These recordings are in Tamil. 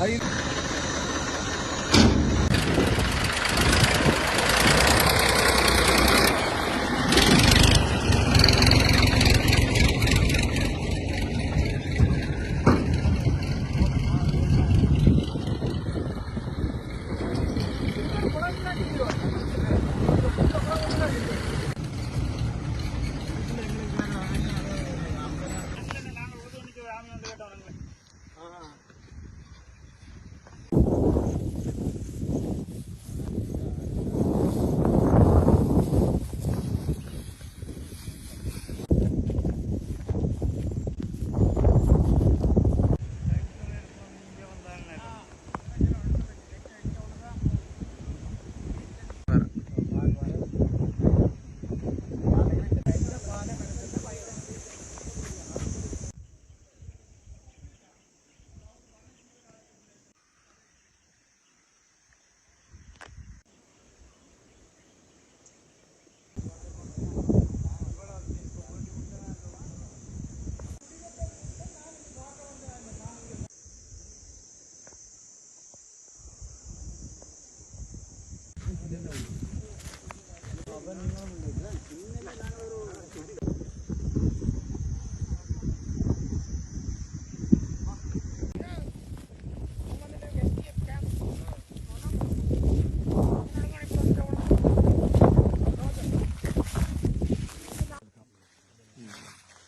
Are you...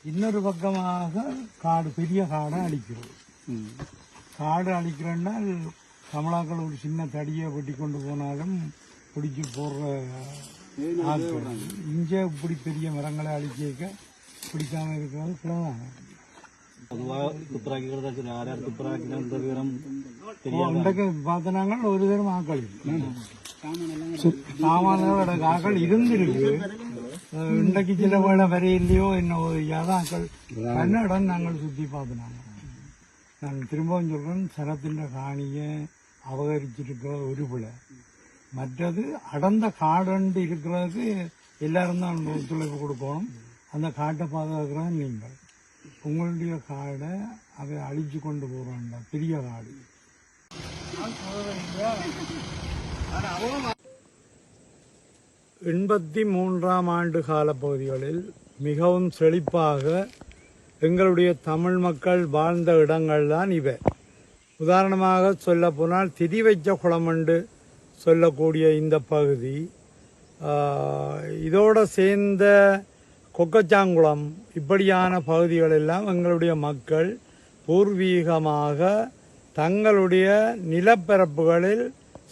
இன்னொரு பக்கமாக காடு பெரிய காடை அழிக்கிறோம். காடு அழிக்கிறோன்னால் கமலாக்கள் ஒரு சின்ன தடியை வெட்டி கொண்டு போனாலும் பிடிச்சி போடுற ஆட்கள். இங்கே இப்படி பெரிய மரங்களை அழிக்க பிடிக்காம இருக்கிறது பிள்ளைதான் பொதுவாக துப்புராக்கிறதா சரி யார் யார் துப்புராக்கின்ற விவரம் இன்றைக்கு பார்த்தனாங்க ஒரு தரம் ஆக்கள் சாமானியோட ஆக்கள் இருந்திருக்கு. இன்றைக்கு சில வேலை வரையிலையோ என்ன ஒரு யாதாக்கள் கன்னடம் நாங்கள் சுற்றி பார்த்தினாங்க. நான் திரும்பவும் சொல்றேன் சனத்தின் காணியை அபகரிச்சிருக்கிற ஒரு பிள்ளை மற்றது அடர்ந்த காடண்டு இருக்கிறதுக்கு எல்லாரும் தான் ஒத்துழைப்பு கொடுக்கணும். அந்த காட்டை பாதுகாக்கிறது நீங்கள். உங்களுடைய காடை அதை அழிச்சு கொண்டு போகிறாங்க பெரிய காடு. எண்பத்தி மூன்றாம் ஆண்டு கால பகுதிகளில் மிகவும் செழிப்பாக எங்களுடைய தமிழ் மக்கள் வாழ்ந்த இடங்கள் தான் இவை. உதாரணமாக சொல்ல போனால் திரி வைச்ச குளம் உண்டு. சொல்லக்கூடிய இந்த பகுதி இதோடு சேர்ந்த கொக்கச்சாங்குளம் இப்படியான பகுதிகள் எல்லாம் எங்களுடைய மக்கள் பூர்வீகமாக தங்களுடைய நிலப்பரப்புகளில்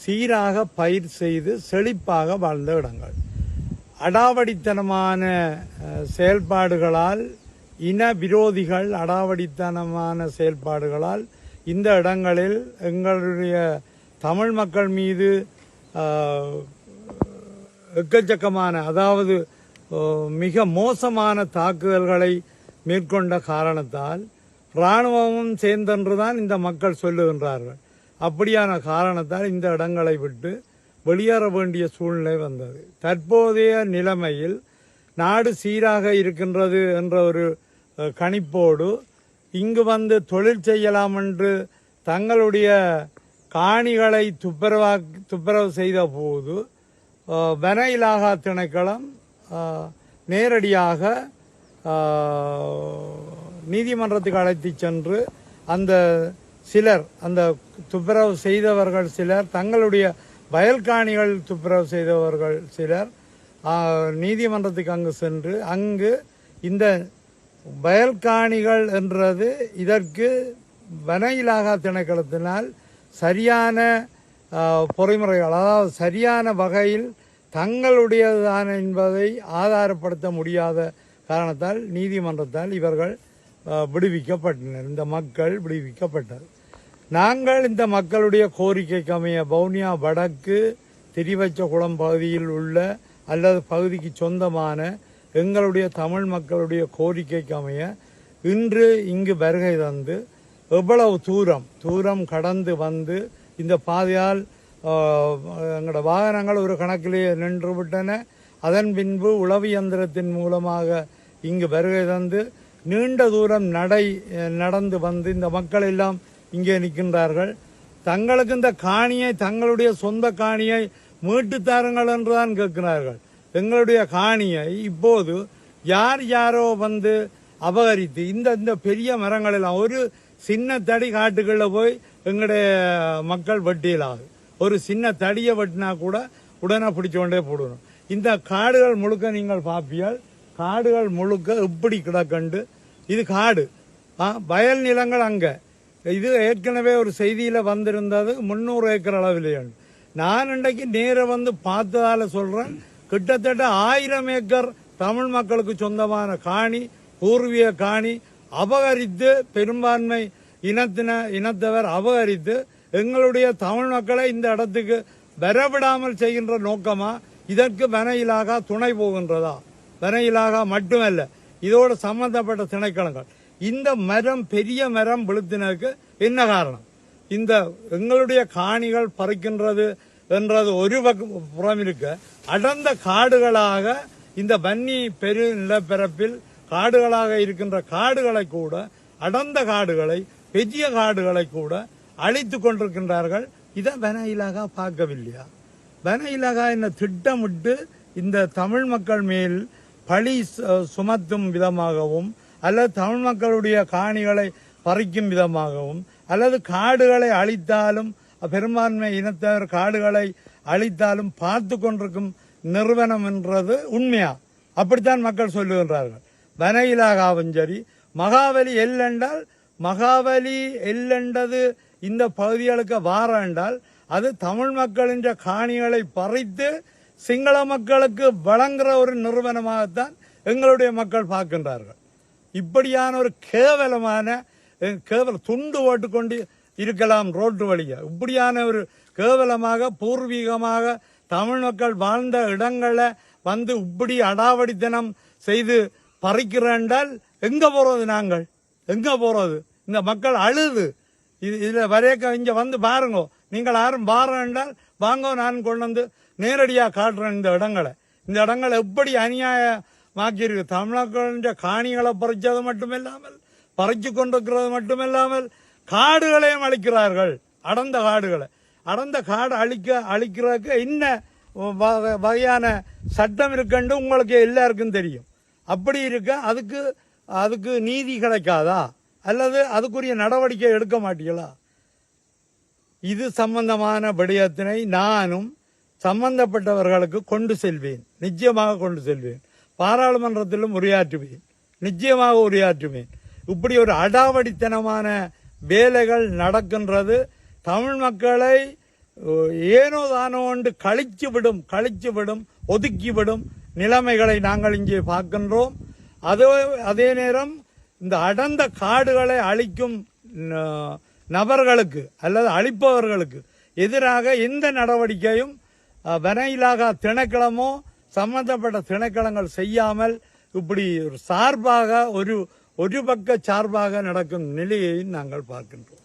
சீராக பயிர் செய்து செழிப்பாக வாழ்ந்த இடங்கள். அடாவடித்தனமான செயல்பாடுகளால் இன விரோதிகள் அடாவடித்தனமான செயல்பாடுகளால் இந்த இடங்களில் எங்களுடைய தமிழ் மக்கள் மீது எக்கச்சக்கமான அதாவது மிக மோசமான தாக்குதல்களை மேற்கொண்ட காரணத்தால் இராணுவமும் சேர்ந்தென்றுதான் இந்த மக்கள் சொல்லுகின்றார்கள். அப்படியான காரணத்தால் இந்த இடங்களை விட்டு வெளியேற வேண்டிய சூழ்நிலை வந்தது. தற்போதைய நிலைமையில் நாடு சீராக இருக்கின்றது என்ற ஒரு கணிப்போடு இங்கு வந்து தொழில் செய்யலாம் என்று தங்களுடைய காணிகளை துப்புரவா துப்புரவு செய்த போது வன இலாகா திணைக்களம் நேரடியாக நீதிமன்றத்துக்கு அழைத்து சென்று அந்த சிலர் அந்த துப்புரவு செய்தவர்கள் சிலர் தங்களுடைய வயல்காணிகள் துப்புரவு செய்தவர்கள் சிலர் நீதிமன்றத்துக்கு அங்கு சென்று அங்கு இந்த வயல்காணிகள் என்றது இதற்கு வன இலாகா திணைக்களத்தினால் சரியான பொறைமுறைகள் பொறிமுறைகள் அதாவது சரியான வகையில் தங்களுடையதான என்பதை ஆதாரப்படுத்த முடியாத காரணத்தால் நீதிமன்றத்தால் இவர்கள் விடுவிக்கப்பட்டனர். இந்த மக்கள் விடுவிக்கப்பட்டது நாங்கள் இந்த மக்களுடைய கோரிக்கைக்கு அமைய பவுனியா வடக்கு திரிவச்ச குளம் பகுதியில் உள்ள அல்லது பகுதிக்கு சொந்தமான எங்களுடைய தமிழ் மக்களுடைய கோரிக்கைக்கு அமைய இன்று இங்கு வருகை தந்து எவ்வளவு தூரம் தூரம் கடந்து வந்து இந்த பாதையால் எங்களோட வாகனங்கள் ஒரு கணக்கிலே நின்று விட்டன. அதன் பின்பு உளவு இயந்திரத்தின் மூலமாக இங்கு வருகை தந்து நீண்ட தூரம் நடை நடந்து வந்து இந்த மக்கள் எல்லாம் இங்கே நிற்கின்றார்கள். தங்களுக்கு இந்த காணியை தங்களுடைய சொந்த காணியை மீட்டு தாருங்கள் என்றுதான் கேட்கிறார்கள். எங்களுடைய காணியை இப்போது யார் யாரோ வந்து அபகரித்து இந்த இந்த பெரிய மரங்கள் எல்லாம் ஒரு சின்ன தடி காட்டுக்குள்ள போய் எங்களுடைய மக்கள் வெட்டியலாது ஒரு சின்ன தடியை வெட்டினா கூட உடனே பிடிச்சோண்டே போடணும். இந்த காடுகள் முழுக்க நீங்கள் பார்ப்பியால் காடுகள் முழுக்க இப்படி கிடக்கண்டு? இது காடு. வயல் நிலங்கள் அங்கே. இது ஏற்கனவே ஒரு செய்தியில் வந்திருந்தது முந்நூறு ஏக்கர் அளவிலேயே நான் இன்றைக்கு நேர வந்து பார்த்ததால சொல்கிறேன் கிட்டத்தட்ட ஆயிரம் ஏக்கர் தமிழ் மக்களுக்கு சொந்தமான காணி பூர்வீக காணி அபகரித்து பெரும்பான்மை இனத்தின இனத்தவர் அபகரித்து எங்களுடைய தமிழ் மக்களை இந்த இடத்துக்கு வரவிடாமல் செய்கின்ற நோக்கமா இதற்கு வனையிலாக துணை போகின்றதா? வனையிலாக மட்டுமல்ல இதோடு சம்பந்தப்பட்ட திணைக்களங்கள். இந்த மரம் பெரிய மரம் விழுத்தினருக்கு என்ன காரணம்? இந்த எங்களுடைய காணிகள் பறிக்கின்றது என்றது ஒரு பக்கம் புறம் இருக்க அடர்ந்த காடுகளாக இந்த வன்னி பெரு நிலப்பரப்பில் காடுகளாக இருக்கின்ற காடுகளை கூட அடர்ந்த காடுகளை பெரிய காடுகளை கூட அழித்து கொண்டிருக்கின்றார்கள். இதை வன பார்க்கவில்லையா? வன இலாகா என்ன திட்டமிட்டு இந்த தமிழ் மக்கள் மேல் பழி சு- சுமத்தும் விதமாகவும் அல்லது தமிழ் மக்களுடைய காணிகளை பறிக்கும் விதமாகவும் அல்லது காடுகளை அழித்தாலும் பெரும்பான்மை இனத்தவர் காடுகளை அழித்தாலும் பார்த்து கொண்டிருக்கும் நிறுவனம் என்றது உண்மையா? அப்படித்தான் மக்கள் சொல்லுகின்றார்கள். வன சரி. மகாபலி எல்லென்றால் மகாபலி எல்லென்றது இந்த பகுதிகளுக்கு வார என்றால் அது தமிழ் மக்களின் காணிகளை பறித்து சிங்கள மக்களுக்கு வழங்குற ஒரு நிறுவனமாகத்தான் எங்களுடைய மக்கள் பார்க்கின்றார்கள். இப்படியான ஒரு கேவலமான கேவல துண்டு போட்டுக்கொண்டு இருக்கலாம் ரோட்டு வழியை. இப்படியான ஒரு கேவலமாக பூர்வீகமாக தமிழ் மக்கள் வாழ்ந்த இடங்களை வந்து இப்படி அடாவடித்தனம் செய்து பறிக்கிறேன்டால் எங்க போறது நாங்கள்? எங்க போறது? இந்த மக்கள் அழுது. இது இதில் வரையக்க இங்கே வந்து பாருங்க. நீங்கள் யாரும் பாரம் என்றால் வாங்க நான் கொண்டு வந்து நேரடியாக காட்டுறேன் இந்த இடங்களை. இந்த இடங்களை எப்படி அநியாயமாக்கியிருக்கு? தமிழர்களின் காணிகளை பறிச்சது மட்டுமில்லாமல் பறிச்சு கொண்டிருக்கிறது மட்டுமில்லாமல் காடுகளையும் அழிக்கிறார்கள். அடர்ந்த காடுகளை. அடர்ந்த காடு அழிக்க அழிக்கிறதுக்கு என்ன வகையான சட்டம் இருக்குன்னு உங்களுக்கு எல்லாருக்கும் தெரியும். அப்படி இருக்க அதுக்கு அதுக்கு நீதி கிடைக்காதா? அல்லது அதுக்குரிய நடவடிக்கை எடுக்க மாட்டீங்களா? இது சம்பந்தமான விடயத்தினை நானும் சம்பந்தப்பட்டவர்களுக்கு கொண்டு செல்வேன். நிச்சயமாக கொண்டு செல்வேன். பாராளுமன்றத்திலும் உரையாற்றுவேன். நிச்சயமாக உரையாற்றுவேன். இப்படி ஒரு அடாவடித்தனமான வேலைகள் நடக்கின்றது. தமிழ் மக்களை ஏனோ தானோ என்று கழிச்சு விடும் கழிச்சு விடும் ஒதுக்கி விடும் நிலைமைகளை நாங்கள் இங்கே பார்க்கின்றோம். அதே அதே நேரம் இந்த அடர்ந்த காடுகளை அழிக்கும் நபர்களுக்கு அல்லது அழிப்பவர்களுக்கு எதிராக எந்த நடவடிக்கையும் அஹ், வன இலாகா திணைக்களமோ சம்பந்தப்பட்ட திணைக்களங்கள் செய்யாமல் இப்படி சார்பாக ஒரு ஒரு பக்க சார்பாக நடக்கும் நிலையை நாங்கள் பார்க்கின்றோம்.